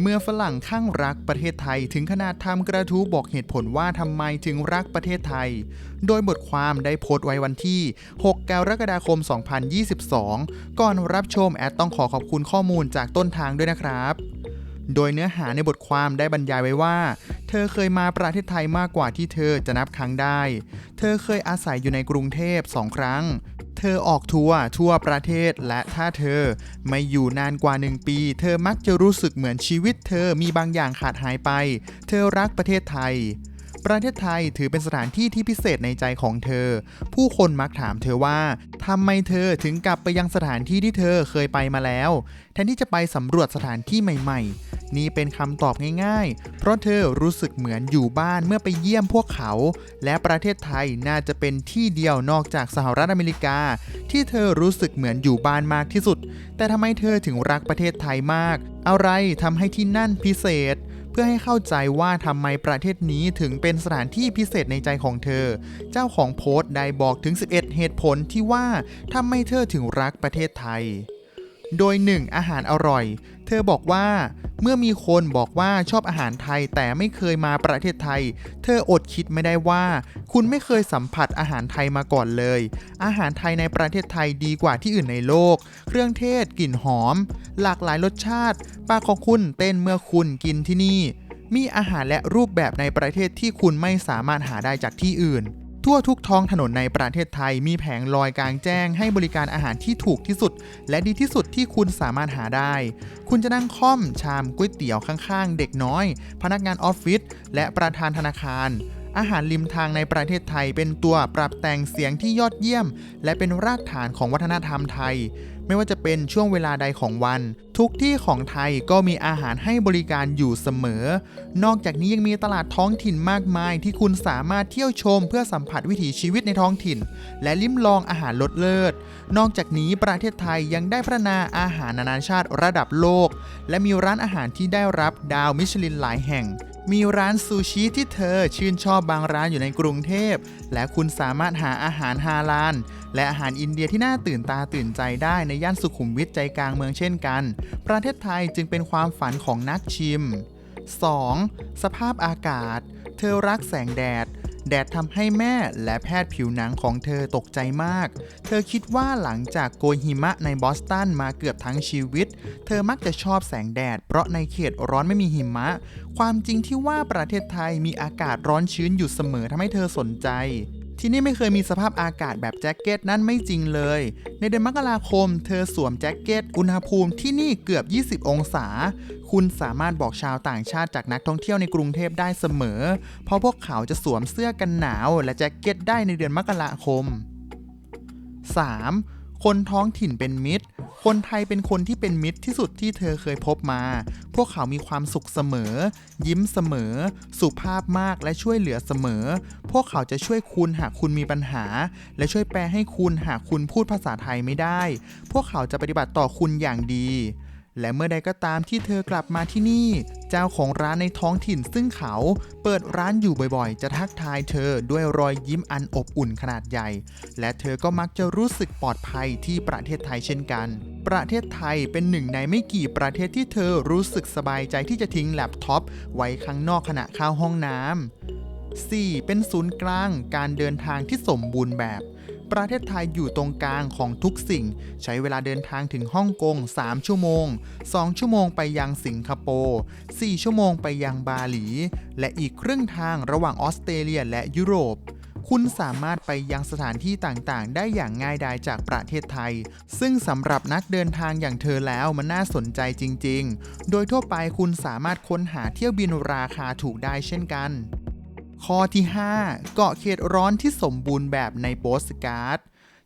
เมื่อฝรั่งข้างรักประเทศไทยถึงขนาดทำกระทู้บอกเหตุผลว่าทำไมถึงรักประเทศไทย โดยบทความได้โพสต์ไว้วันที่ 6 กรกฎาคม 2022 ก่อนรับชมแอดต้องขอขอบคุณข้อมูลจากต้นทางด้วยนะครับ โดยเนื้อหาในบทความได้บรรยายไว้ว่า เธอเคยมาประเทศไทยมากกว่าที่เธอจะนับครั้งได้ เธอเคยอาศัยอยู่ในกรุงเทพสองครั้ง เธอออกทัวร์ทั่วประเทศและถ้าเธอไม่อยู่นานกว่าหนึ่งปี เธอมักจะรู้สึกเหมือนชีวิตเธอมีบางอย่างขาดหายไป เธอรักประเทศไทย ประเทศไทยถือเป็นสถานที่ที่พิเศษในใจของเธอ ผู้คนมักถามเธอว่าทำไมเธอถึงกลับไปยังสถานที่ที่เธอเคยไปมาแล้ว แทนที่จะไปสำรวจสถานที่ใหม่ ๆ นี่เป็นคำตอบง่ายๆ เพราะเธอรู้สึกเหมือนอยู่บ้านเมื่อไปเยี่ยมพวกเขา และประเทศไทยน่าจะเป็นที่เดียวนอกจากสหรัฐอเมริกา ที่เธอรู้สึกเหมือนอยู่บ้านมากที่สุด แต่ทำไมเธอถึงรักประเทศไทยมาก อะไรทำให้ที่นั่นพิเศษเพื่อให้เข้าใจว่าทำไมประเทศนี้ถึงเป็นสถานที่พิเศษในใจของเธอ เจ้าของโพสต์ได้บอกถึง 11 เหตุผลที่ว่าทำไมเธอถึงรักประเทศไทย โดย 1. อาหารอร่อย เธอบอกว่า เมื่อมีคนบอกว่าชอบอาหารไทยแต่ไม่เคยมาประเทศไทย เธออดคิดไม่ได้ว่า คุณไม่เคยสัมผัสอาหารไทยมาก่อนเลย อาหารไทยในประเทศไทยดีกว่าที่อื่นในโลก เครื่องเทศกลิ่นหอม หลากหลายรสชาติปากของคุณเต้นเมื่อคุณกินที่นี่ มีอาหารและรูปแบบในประเทศที่คุณไม่สามารถหาได้จากที่อื่น ทั่วทุกท้องถนนในประเทศไทยมีแผงลอยกลางแจ้ง ให้บริการอาหารที่ถูกที่สุด และดีที่สุดที่คุณสามารถหาได้ คุณจะนั่งค่อมชามก๋วยเตี๋ยวข้างๆ เด็กน้อย พนักงานออฟฟิศและประธานธนาคาร อาหารริมทางในประเทศไทยเป็นตัวปรับแต่งเสียงที่ยอดเยี่ยม และเป็นรากฐานของวัฒนธรรมไทย ไม่ว่าจะเป็นช่วงเวลาใดของวัน ทุกที่ของไทยก็มีอาหารให้บริการอยู่เสมอ นอกจากนี้ยังมีตลาดท้องถิ่นมากมาย ที่คุณสามารถเที่ยวชมเพื่อสัมผัสวิถีชีวิตในท้องถิ่น และลิ้มลองอาหารรสเลิศ นอกจากนี้ประเทศไทยยังได้พัฒนาอาหารนานาชาติระดับโลก และมีร้านอาหารที่ได้รับดาวมิชลินหลายแห่ง มีร้านซูชิที่เธอชื่นชอบบางร้านอยู่ในกรุงเทพ และคุณสามารถหาอาหารฮาลาลและอาหารอินเดียที่น่าตื่นตาตื่นใจได้ในย่านสุขุมวิทใจกลางเมืองเช่นกัน ประเทศไทยจึงเป็นความฝันของนักชิม 2. สภาพอากาศ เธอรักแสงแดด แดดทำให้แม่และแพทย์ผิวหนังของเธอตกใจมาก เธอคิดว่าหลังจากโกยหิมะในบอสตันมาเกือบทั้งชีวิต เธอมักจะชอบแสงแดด เพราะในเขตร้อนไม่มีหิมะ ความจริงที่ว่าประเทศไทยมีอากาศร้อนชื้นอยู่เสมอทำให้เธอสนใจ ที่นี่ไม่เคยมีสภาพอากาศแบบแจ็คเก็ตนั่นไม่จริงเลย ในเดือนมกราคม เธอสวมแจ็คเก็ต อุณหภูมิที่นี่เกือบ 20 องศา คุณสามารถบอกชาวต่างชาติจากนักท่องเที่ยวในกรุงเทพได้เสมอ เพราะพวกเขาจะสวมเสื้อกันหนาว และแจ็คเก็ตได้ในเดือนมกราคม 3. คนท้องถิ่นเป็นมิตร คนไทยเป็นคนที่เป็นมิตรที่สุดที่เธอเคยพบมา พวกเขามีความสุขเสมอ ยิ้มเสมอ สุภาพมากและช่วยเหลือเสมอ พวกเขาจะช่วยคุณหากคุณมีปัญหา และช่วยแปลให้คุณหากคุณพูดภาษาไทยไม่ได้ พวกเขาจะปฏิบัติต่อคุณอย่างดี และเมื่อใดก็ตามที่เธอกลับมาที่นี่ เจ้าของร้านในท้องถิ่นซึ่งเขาเปิดร้านอยู่บ่อยๆ จะทักทายเธอด้วยรอยยิ้มอันอบอุ่นขนาดใหญ่ และเธอก็มักจะรู้สึกปลอดภัยที่ประเทศไทยเช่นกัน ประเทศไทยเป็นหนึ่งในไม่กี่ประเทศที่เธอรู้สึกสบายใจที่จะทิ้งแล็ปท็อปไว้ข้างนอกขณะเข้าห้องน้ำ 4. เป็นศูนย์กลางการเดินทางที่สมบูรณ์แบบ ประเทศไทยอยู่ตรงกลางของทุกสิ่ง ใช้เวลาเดินทางถึงฮ่องกง 3 ชั่วโมง 2 ชั่วโมงไปยังสิงคโปร์ 4 ชั่วโมงไปยังบาหลี และอีกครึ่งทางระหว่างออสเตรเลียและยุโรปคุณสามารถไปยังสถานที่ต่างๆ ได้อย่างง่ายดายจากประเทศไทย ซึ่งสำหรับนักเดินทางอย่างเธอแล้วมันน่าสนใจจริง ๆ โดยทั่วไปคุณสามารถค้นหาเที่ยวบินราคาถูกได้เช่นกัน ข้อที่ 5 เกาะเขตร้อนที่สมบูรณ์แบบในโปสการ์ด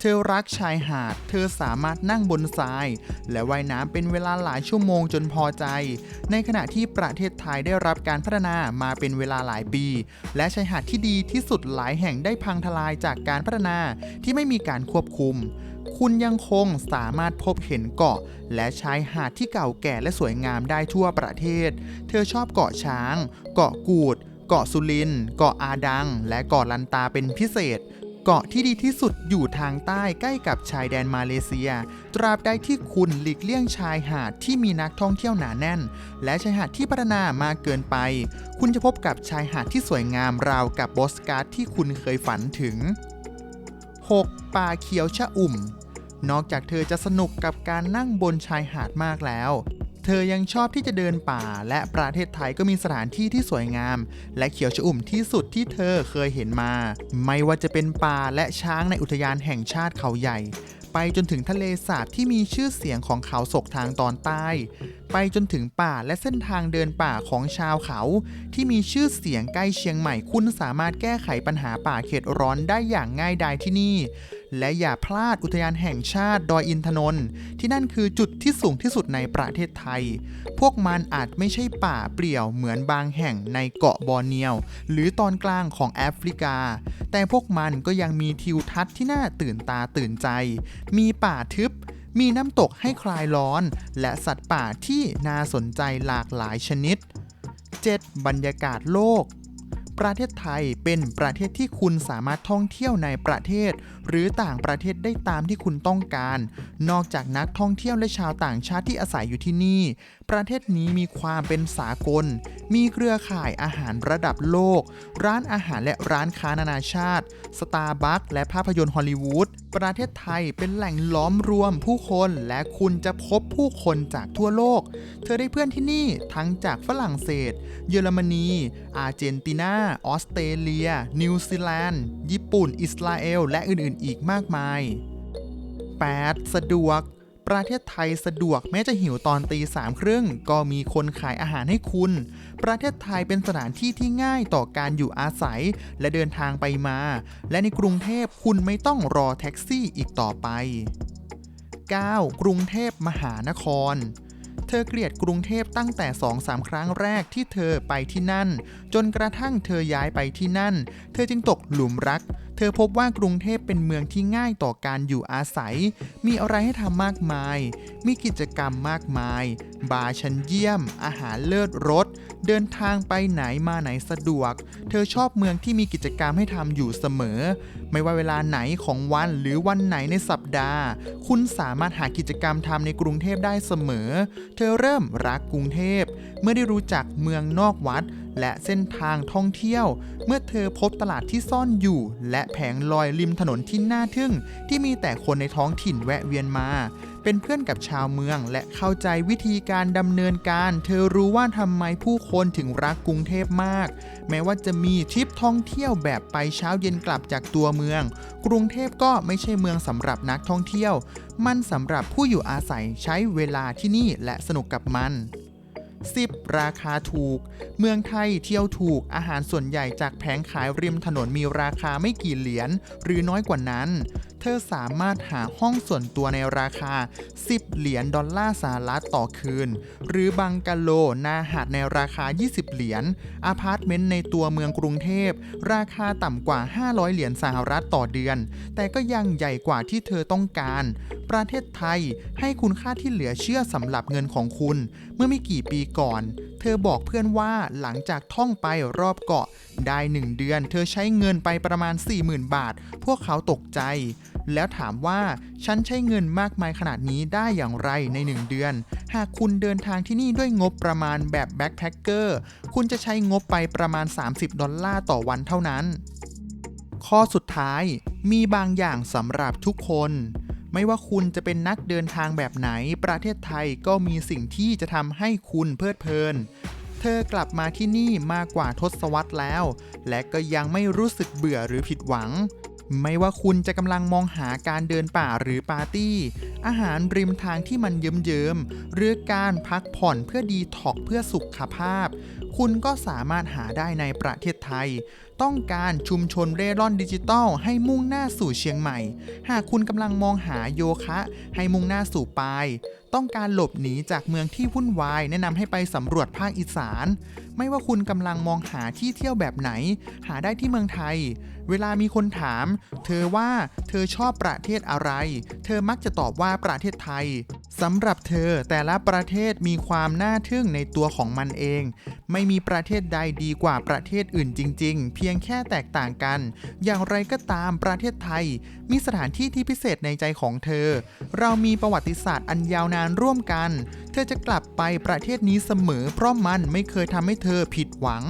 เธอรักชายหาด เธอสามารถนั่งบนทราย และว่ายน้ำเป็นเวลาหลายชั่วโมงจนพอใจ ในขณะที่ประเทศไทยได้รับการพัฒนามาเป็นเวลาหลายปี และชายหาดที่ดีที่สุดหลายแห่งได้พังทลายจากการพัฒนาที่ไม่มีการควบคุม คุณยังคงสามารถพบเห็นเกาะ และชายหาดที่เก่าแก่และสวยงามได้ทั่วประเทศ เธอชอบเกาะช้าง เกาะกูด เกาะสุริน เกาะอาดัง และเกาะลันตาเป็นพิเศษ เกาะที่ดีที่สุดอยู่ทางใต้ใกล้กับชายแดนมาเลเซีย ตราบใดที่คุณหลีกเลี่ยงชายหาดที่มีนักท่องเที่ยวหนาแน่น และชายหาดที่พัฒนามากเกินไป คุณจะพบกับชายหาดที่สวยงามราวกับโบสการ์ดที่คุณเคยฝันถึง 6. ป่าเขียวชะอุ่ม นอกจากเธอจะสนุกกับการนั่งบนชายหาดมากแล้ว เธอยังชอบที่จะเดินป่า และประเทศไทยก็มีสถานที่ที่สวยงาม และเขียวชอุ่มที่สุดที่เธอเคยเห็นมา ไม่ว่าจะเป็นป่าและช้างในอุทยานแห่งชาติเขาใหญ่ ไปจนถึงทะเลสาบที่มีชื่อเสียงของเขาศกทางตอนใต้ ไปจนถึงป่าและเส้นทางเดินป่าของชาวเขา ที่มีชื่อเสียงใกล้เชียงใหม่ คุณสามารถแก้ไขปัญหาป่าเขตร้อนได้อย่างง่ายดายที่นี่ และอย่าพลาดอุทยานแห่งชาติดอยอินทนนท์ที่นั่นคือจุดที่สูงที่สุดในประเทศไทย พวกมันอาจไม่ใช่ป่าเปลี่ยวเหมือนบางแห่งในเกาะบอร์เนียว หรือตอนกลางของแอฟริกา แต่พวกมันก็ยังมีทิวทัศน์ที่น่าตื่นตาตื่นใจ มีป่าทึบ มีน้ำตกให้คลายร้อน และสัตว์ป่าที่น่าสนใจหลากหลายชนิด 7. บรรยากาศโลก ประเทศไทยเป็นประเทศที่คุณสามารถท่องเที่ยวในประเทศ หรือต่างประเทศได้ตามที่คุณต้องการ นอกจากนักท่องเที่ยวและชาวต่างชาติที่อาศัยอยู่ที่นี่ ประเทศนี้มีความเป็นสากล มีเครือข่ายอาหารระดับโลก ร้านอาหารและร้านค้านานาชาติ สตาร์บัคและภาพยนตร์ฮอลลีวูด ประเทศไทยเป็นแหล่งล้อมรวมผู้คนและคุณจะพบผู้คนจากทั่วโลก เธอได้เพื่อนที่นี่ทั้งจากฝรั่งเศส เยอรมนี อาร์เจนตินา ออสเตรเลีย นิวซีแลนด์ ญี่ปุ่น อิสราเอล และอื่นๆ อีกมากมาย 8. สะดวก ประเทศไทยสะดวกแม้จะหิวตอนตีสามครึ่งก็มีคนขายอาหารให้คุณ ประเทศไทยเป็นสถานที่ที่ง่ายต่อการอยู่อาศัยและเดินทางไปมา และในกรุงเทพคุณไม่ต้องรอแท็กซี่อีกต่อไป 9. กรุงเทพมหานครเธอเกลียดกรุงเทพตั้งแต่2-3ครั้งแรกที่เธอไปที่นั่น จนกระทั่งเธอย้ายไปที่นั่น เธอจึงตกหลุมรัก ธอพบว่ากรุงเทพเป็นเมืองที่ง่ายต่อการอยู่อาศัย มีอะไรให้ทำมากมาย มีกิจกรรมมากมาย บาร์ชั้นเยี่ยม อาหารเลิศรส เดินทางไปไหนมาไหนสะดวก เธอชอบเมืองที่มีกิจกรรมให้ทำอยู่เสมอ ไม่ว่าเวลาไหนของวันหรือวันไหนในสัปดาห์ คุณสามารถหากิจกรรมทำในกรุงเทพได้เสมอ เธอเริ่มรักกรุงเทพ เมื่อได้รู้จักเมืองนอกวัด และเส้นทางท่องเที่ยว เมื่อเธอพบตลาดที่ซ่อนอยู่ และแผงลอยริมถนนที่น่าทึ่ง ที่มีแต่คนในท้องถิ่นแวะเวียนมา เป็นเพื่อนกับชาวเมืองและเข้าใจวิธีการดำเนินการ เธอรู้ว่าทำไมผู้คนถึงรักกรุงเทพมาก แม้ว่าจะมีทริปท่องเที่ยวแบบไปเช้าเย็นกลับจากตัวเมือง กรุงเทพก็ไม่ใช่เมืองสำหรับนักท่องเที่ยว มันสำหรับผู้อยู่อาศัยใช้เวลาที่นี่และสนุกกับมัน 10. ราคาถูก เมืองไทยเที่ยวถูกอาหารส่วนใหญ่จากแผงขายริมถนนมีราคาไม่กี่เหรียญหรือน้อยกว่านั้น เธอสามารถหาห้องส่วนตัวในราคา 10 เหรียญดอลลาร์สหรัฐต่อคืน หรือบังกะโลนาหาดในราคา 20 เหรียญอาพาร์ตเมนต์ในตัวเมืองกรุงเทพ ราคาต่ำกว่า 500 เหรียญสหรัฐต่อเดือน แต่ก็ยังใหญ่กว่าที่เธอต้องการ ประเทศไทยให้คุณค่าที่เหลือเชื่อสำหรับเงินของคุณ เมื่อไม่กี่ปีก่อน เธอบอกเพื่อนว่าหลังจากท่องไปรอบเกาะได้หนึ่งเดือน เธอใช้เงินไปประมาณ 40,000 บาท พวกเขาตกใจ แล้วถามว่าฉันใช้เงินมากมายขนาดนี้ได้อย่างไรใน 1 เดือน หากคุณเดินทางที่นี่ด้วยงบประมาณแบบแบ็คแพคเกอร์คุณจะใช้งบไปประมาณ 30 ดอลลาร์ต่อวันเท่านั้น ข้อสุดท้ายมีบางอย่างสำหรับทุกคนไม่ว่าคุณจะเป็นนักเดินทางแบบไหน ประเทศไทยก็มีสิ่งที่จะทำให้คุณเพลิดเพลิน เธอกลับมาที่นี่มากกว่าทศวรรษแล้ว และก็ยังไม่รู้สึกเบื่อหรือผิดหวัง ไม่ว่าคุณจะกำลังมองหาการเดินป่าหรือปาร์ตี้ อาหารริมทางที่มันเยิ้มๆหรือการพักผ่อนเพื่อดีท็อกเพื่อสุขภาพ คุณก็สามารถหาได้ในประเทศไทย ต้องการชุมชนเร่ร่อนดิจิทัล ให้มุ่งหน้าสู่เชียงใหม่ หากคุณกำลังมองหาโยคะ ให้มุ่งหน้าสู่ปาย ต้องการหลบหนีจากเมืองที่วุ่นวาย แนะนำให้ไปสำรวจภาคอีสาน ไม่ว่าคุณกำลังมองหาที่เที่ยวแบบไหน หาได้ที่เมืองไทย เวลามีคนถาม เธอว่าเธอชอบประเทศอะไร เธอมักจะตอบว่าประเทศไทย สำหรับเธอแต่ละประเทศมีความน่าทึ่งในตัวของมันเอง ไม่มีประเทศใดดีกว่าประเทศอื่นจริง ๆ เพียงแค่แตกต่างกัน อย่างไรก็ตามประเทศไทย มีสถานที่ที่พิเศษในใจของเธอ เรามีประวัติศาสตร์อันยาวนานร่วมกัน เธอจะกลับไปประเทศนี้เสมอ เพราะมันไม่เคยทำให้เธอผิดหวัง